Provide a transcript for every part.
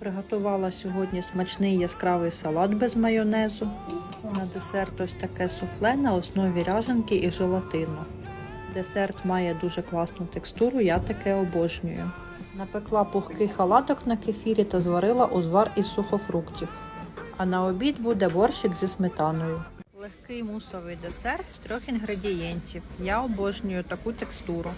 Приготувала сьогодні смачний яскравий салат без майонезу. На десерт ось таке суфле на основі ряженки і желатину. Десерт має дуже класну текстуру, я таке обожнюю. Напекла пухкий халадок на кефірі та зварила узвар із сухофруктів. А на обід буде борщик зі сметаною. Легкий мусовий десерт з трьох інгредієнтів. Я обожнюю таку текстуру.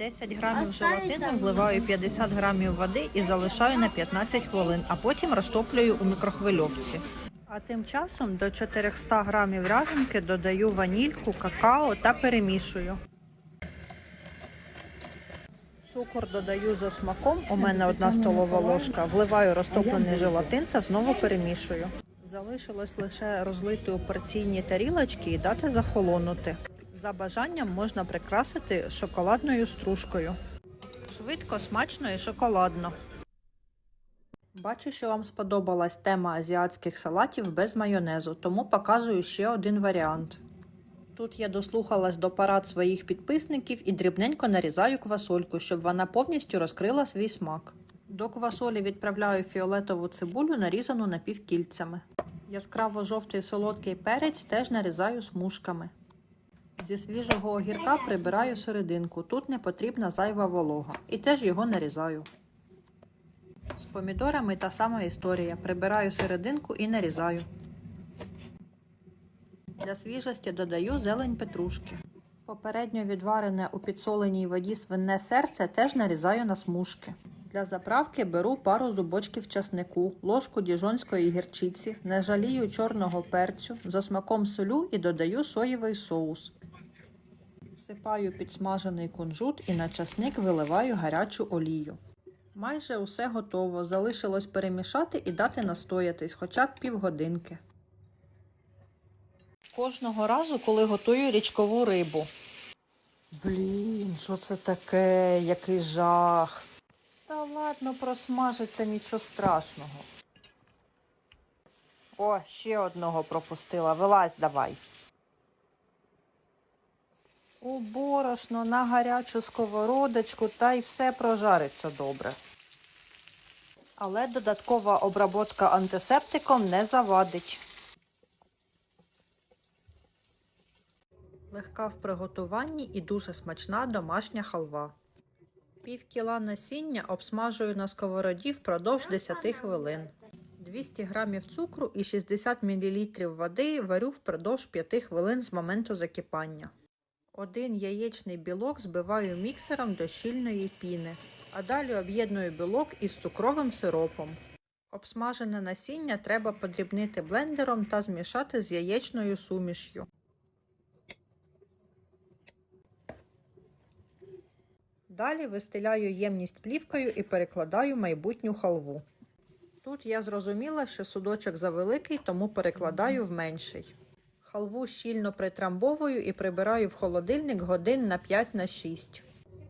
В 10 грамів желатину вливаю 50 грамів води і залишаю на 15 хвилин, а потім розтоплюю у мікрохвильовці. А тим часом до 400 грамів ряженки додаю ванільку, какао та перемішую. Цукор додаю за смаком. У мене одна столова ложка. Вливаю розтоплений желатин та знову перемішую. Залишилось лише розлити у порційні тарілочки і дати захолонути. За бажанням можна прикрасити шоколадною стружкою. Швидко, смачно і шоколадно. Бачу, що вам сподобалась тема азіатських салатів без майонезу, тому показую ще один варіант. Тут я дослухалась до парад своїх підписників і дрібненько нарізаю квасольку, щоб вона повністю розкрила свій смак. До квасолі відправляю фіолетову цибулю, нарізану напівкільцями. Яскраво жовтий солодкий перець теж нарізаю смужками. Зі свіжого огірка прибираю серединку. Тут не потрібна зайва волога. І теж його нарізаю. З помідорами та сама історія. Прибираю серединку і нарізаю. Для свіжості додаю зелень петрушки. Попередньо відварене у підсоленій воді свине серце теж нарізаю на смужки. Для заправки беру пару зубочків часнику, ложку діжонської гірчиці, не жалію чорного перцю, за смаком солю і додаю соєвий соус. Всипаю підсмажений кунжут і на часник виливаю гарячу олію. Майже усе готово. Залишилось перемішати і дати настоятись хоча б півгодинки. Кожного разу, коли готую річкову рибу. Блін, що це таке? Який жах. Та ладно, просмажиться нічого страшного. О, ще одного пропустила. Вилазь давай. У борошно на гарячу сковородочку та й все прожариться добре. Але додаткова обработка антисептиком не завадить. Легка в приготуванні і дуже смачна домашня халва. Пів кіла насіння обсмажую на сковороді впродовж 10 хвилин. 200 г цукру і 60 мл води варю впродовж 5 хвилин з моменту закипання. Один яєчний білок збиваю міксером до щільної піни, а далі об'єдную білок із цукровим сиропом. Обсмажене насіння треба подрібнити блендером та змішати з яєчною суміш'ю. Далі вистеляю ємність плівкою і перекладаю майбутню халву. Тут я зрозуміла, що судочок завеликий, тому перекладаю в менший. Халву щільно притрамбовую і прибираю в холодильник годин на 5 на 6.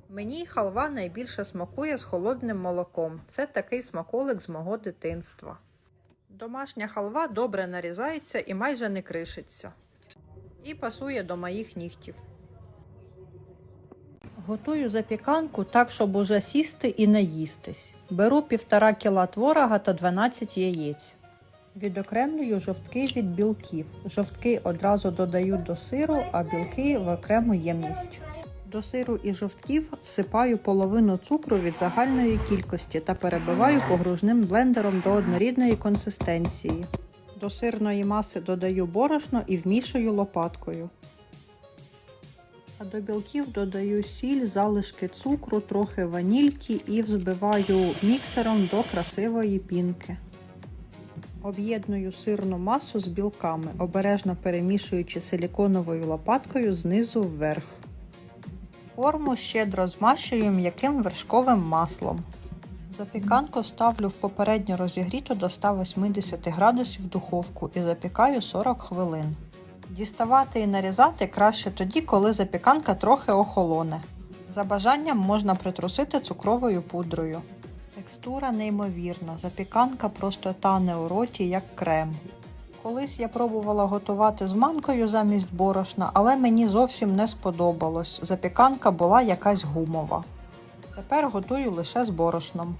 Мені халва найбільше смакує з холодним молоком. Це такий смаколик з мого дитинства. Домашня халва добре нарізається і майже не кришиться. І пасує до моїх нігтів. Готую запіканку так, щоб уже сісти і наїстись. Беру півтора кіла творога та 12 яєць. Відокремлюю жовтки від білків. Жовтки одразу додаю до сиру, а білки в окрему ємність. До сиру і жовтків всипаю половину цукру від загальної кількості та перебиваю погружним блендером до однорідної консистенції. До сирної маси додаю борошно і вмішую лопаткою. А до білків додаю сіль, залишки цукру, трохи ванільки і взбиваю міксером до красивої пінки. Об'єдную сирну масу з білками, обережно перемішуючи силіконовою лопаткою знизу вверх. Форму щедро змащую м'яким вершковим маслом. Запіканку ставлю в попередньо розігріту до 180 градусів духовку і запікаю 40 хвилин. Діставати і нарізати краще тоді, коли запіканка трохи охолоне. За бажанням можна притрусити цукровою пудрою. Текстура неймовірна, запіканка просто тане у роті, як крем. Колись я пробувала готувати з манкою замість борошна, але мені зовсім не сподобалось. Запіканка була якась гумова. Тепер готую лише з борошном.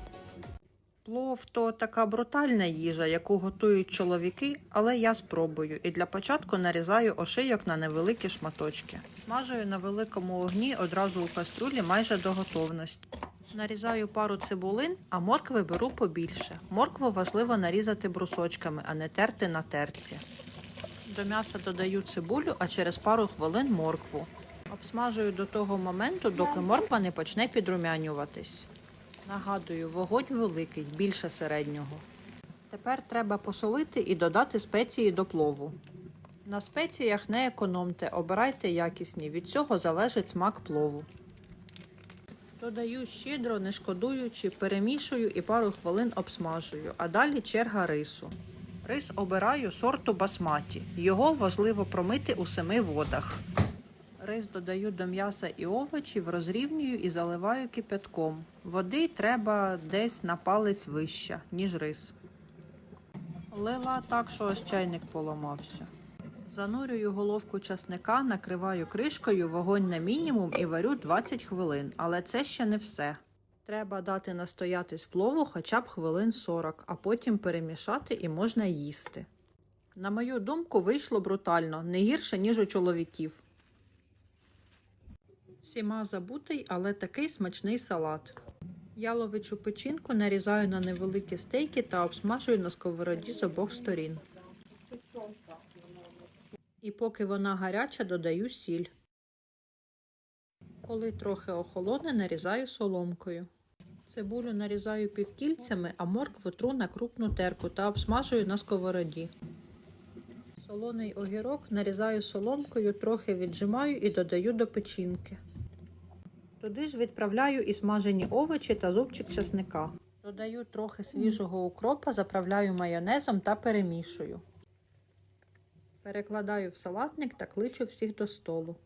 Плов то така брутальна їжа, яку готують чоловіки, але я спробую. І для початку нарізаю ошийок на невеликі шматочки. Смажую на великому огні одразу у кастрюлі майже до готовності. Нарізаю пару цибулин, а моркви беру побільше. Моркву важливо нарізати брусочками, а не терти на терці. До м'яса додаю цибулю, а через пару хвилин моркву. Обсмажую до того моменту, доки морква не почне підрумянюватись. Нагадую, вогонь великий, більше середнього. Тепер треба посолити і додати спеції до плову. На спеціях не економте, обирайте якісні, від цього залежить смак плову. Додаю щедро, не шкодуючи, перемішую і пару хвилин обсмажую, а далі черга рису. Рис обираю сорту басматі. Його важливо промити у семи водах. Рис додаю до м'яса і овочів, розрівнюю і заливаю кипятком. Води треба десь на палець вища, ніж рис. Лила так, що аж чайник поламався. Занурюю головку часника, накриваю кришкою, вогонь на мінімум і варю 20 хвилин. Але це ще не все. Треба дати настоятись плову хоча б хвилин 40, а потім перемішати і можна їсти. На мою думку, вийшло брутально, не гірше, ніж у чоловіків. Всіма забутий, але такий смачний салат. Яловичу печінку нарізаю на невеликі стейки та обсмажую на сковороді з обох сторін. І поки вона гаряча, додаю сіль. Коли трохи охолоне, нарізаю соломкою. Цибулю нарізаю півкільцями, а моркву тру на крупну терку та обсмажую на сковороді. Солоний огірок нарізаю соломкою, трохи віджимаю і додаю до печінки. Туди ж відправляю і смажені овочі та зубчик чесника. Додаю трохи свіжого укропа, заправляю майонезом та перемішую. Перекладаю в салатник та кличу всіх до столу.